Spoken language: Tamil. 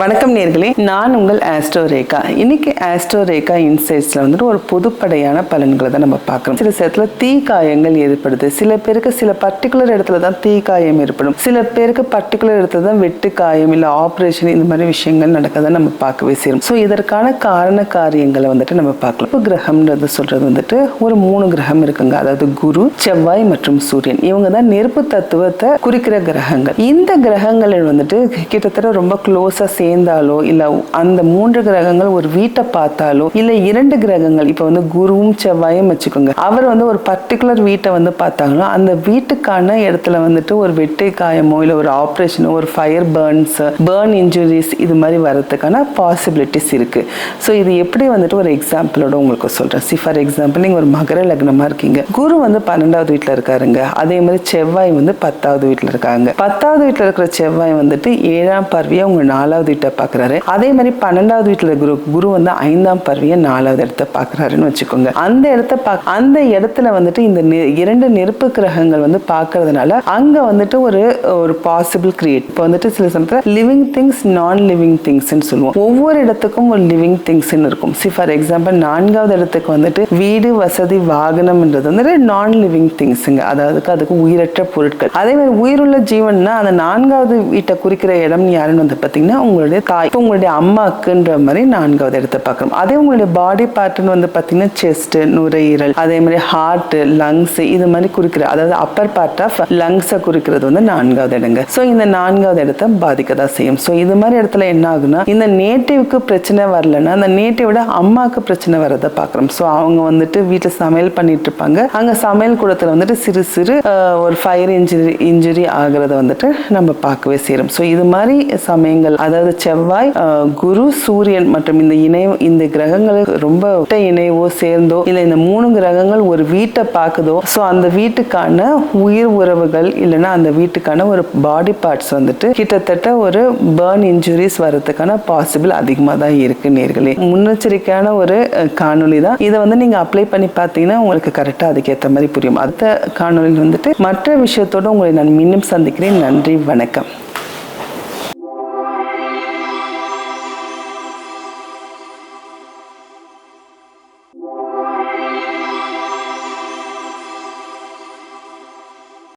வணக்கம் நேர்களே. நான் உங்கள் ஆஸ்ட்ரோ ரேகா. இன்னைக்கு ஆஸ்ட்ரோ ரேகா இன்சைட்ஸ்ல வந்துட்டு ஒரு பொதுப்படையான பலன்களை தான் நம்ம பார்க்குறோம். சில இடத்துல தீ காயங்கள் ஏற்படுது. சில பேருக்கு சில பர்டிகுலர் இடத்துல தான் தீ காயம் ஏற்படும். சில பேருக்கு பர்டிகுலர் இடத்துல தான் வெட்டு காயம் இல்லை ஆப்ரேஷன் இந்த மாதிரி விஷயங்கள் நடக்கதை நம்ம பார்க்கவே செய்யும் ஸோ இதற்கான காரண காரியங்களை வந்துட்டு நம்ம பார்க்கலாம். இப்போ கிரகம்ன்றது சொல்றது வந்துட்டு ஒரு மூணு கிரகம் இருக்குங்க. அதாவது குரு செவ்வாய் மற்றும் சூரியன். இவங்க தான் நெருப்பு தத்துவத்தை குறிக்கிற கிரகங்கள். இந்த கிரகங்கள் வந்துட்டு கிட்டத்தட்ட ரொம்ப க்ளோஸாக சேர்ந்தாலோ இல்லை அந்த மூன்று கிரகங்கள் ஒரு வீட்டை பார்த்தாலோ இல்லை இரண்டு கிரகங்கள் இப்போ வந்து குருவும் செவ்வாயும் வச்சுக்கோங்க. அவர் வந்து ஒரு பர்டிகுலர் வீட்டை வந்து பார்த்தாங்களோ அந்த வீட்டுக்கான இடத்துல வந்துட்டு ஒரு வெட்டை காயமோ இல்லை ஒரு ஆப்ரேஷனோ ஒரு ஃபயர் பேர்ன்ஸ் பேர்ன் இன்ஜுரிஸ் இது மாதிரி வரதுக்கான பாசிபிலிட்டிஸ் இருக்கு. ஸோ இது எப்படி வந்துட்டு ஒரு எக்ஸாம்பிளோட உங்களுக்கு சொல்கிறேன் சி ஃபார் எக்ஸாம்பிள் நீங்கள் ஒரு மகர லக்னமாக இருக்கீங்க. குரு வந்து பன்னெண்டாவது வீட்டில் இருக்காருங்க. அதே மாதிரி செவ்வாய் வந்து பத்தாவது வீட்டில் இருக்காங்க. பத்தாவது வீட்டில் இருக்கிற செவ்வாய் வந்துட்டு ஏழாம் பார்வையை அவங்க நாலாவது வீட்டை பார்க்குறாரு. அதே மாதிரி பன்னெண்டாவது வீட்டில் குரு குரு வந்து ஐந்தாம் பார்வையை நாலாவது இடத்த பார்க்குறாருன்னு வச்சுக்கோங்க. அந்த இடத்த பார்க்க அந்த இடத்துல வந்துட்டு இந்த நெ- இரண்டு நெருப்பு கிரகங்கள் வந்து பார்க்கறதுனால அங்கே வந்துட்டு ஒரு ஒரு பாசிபிள் கிரியேட் இப்போ வந்துட்டு சில சமயத்தில் லிவிங் திங்ஸ் நான் லிவிங் திங்ஸ்ன்னு சொல்லுவோம். ஒவ்வொரு இடத்துக்கும் ஒரு லிவிங் திங்ஸ்ன்னு இருக்கும். சி ஃபார் எக்ஸாம்பிள் நான்காவது இடத்துக்கு வந்துட்டு வீடு வசதி வாகனம்ன்றது வந்துட்டு நான் லிவிங் திங்ஸுங்க அதாவது அதுக்கு உயிரற்ற பொருட்கள். அதே மாதிரி உயிருள்ள ஜீவன்னா அந்த நான்காவது வீட்டை குறிக்கிற இடம் யாருன்னு வந்து பார்த்தீங்கன்னா உங்களுடைய தாய் இப்போ உங்களுடைய அம்மாக்குன்ற மாதிரி நான்காவது இடத்தை பார்க்குறோம் அதே உங்களுடைய பாடி பேட்டர்ன் வந்து பார்த்தீங்கன்னா செஸ்ட் நுரையீரல் அதே மாதிரி ஹார்ட் லங்ஸ் இது மாதிரி குறிக்கிற அதாவது அப்பர் பார்ட் ஆஃப் லங்ஸை குறிக்கிறது வந்து நான்காவது இடங்க. ஸோ இந்த நான்காவது இடத்தை பாதிக்க தான் செய்யும். ஸோ இது மாதிரி இடத்துல என்ன ஆகுனா இந்த நேட்டிவ்க்கு பிரச்சனை வரலன்னா அந்த நேட்டிவோட அம்மாவுக்கு பிரச்சனை வரதை பார்க்குறோம். ஸோ அவங்க வந்துட்டு வீட்டில் சமையல் பண்ணிட்டு இருப்பாங்க. அங்கே சமையல் கூடத்தில் வந்துட்டு சிறு சிறு ஒரு ஃபயர் இன்ஜுரி இன்ஜுரி ஆகிறத வந்துட்டு நம்ம பார்க்கவே செய்கிறோம் ஸோ இது மாதிரி சமயங்கள் அதாவது செவ்வாய் குரு சூரியன் மற்றும் இந்த இணை இந்த கிரகங்கள் ரொம்ப இணைவோ சேர்ந்தோ இல்லை இந்த மூணு கிரகங்கள் ஒரு வீட்டை பார்க்குதோ ஸோ அந்த வீட்டுக்கான உயிர் உறவுகள் இல்லைன்னா அந்த வீட்டுக்கான ஒரு பாடி பார்ட்ஸ் வந்துட்டு கிட்டத்தட்ட ஒரு பேர்ன் இன்ஜுரிஸ் வரதுக்கான பாசிபிள் அதிகமாக தான் இருக்கு நேர்களே. முன்னெச்சரிக்கையான ஒரு காணொலி காணொளி தான். இதை வந்து நீங்கள் அப்ளை பண்ணி பார்த்தீங்கன்னா உங்களுக்கு கரெக்டாக அதுக்கேற்ற மாதிரி புரியும். அடுத்த காணொலியில் வந்துட்டு மற்ற விஷயத்தோட உங்களை நான் மீண்டும் சந்திக்கிறேன். நன்றி வணக்கம்.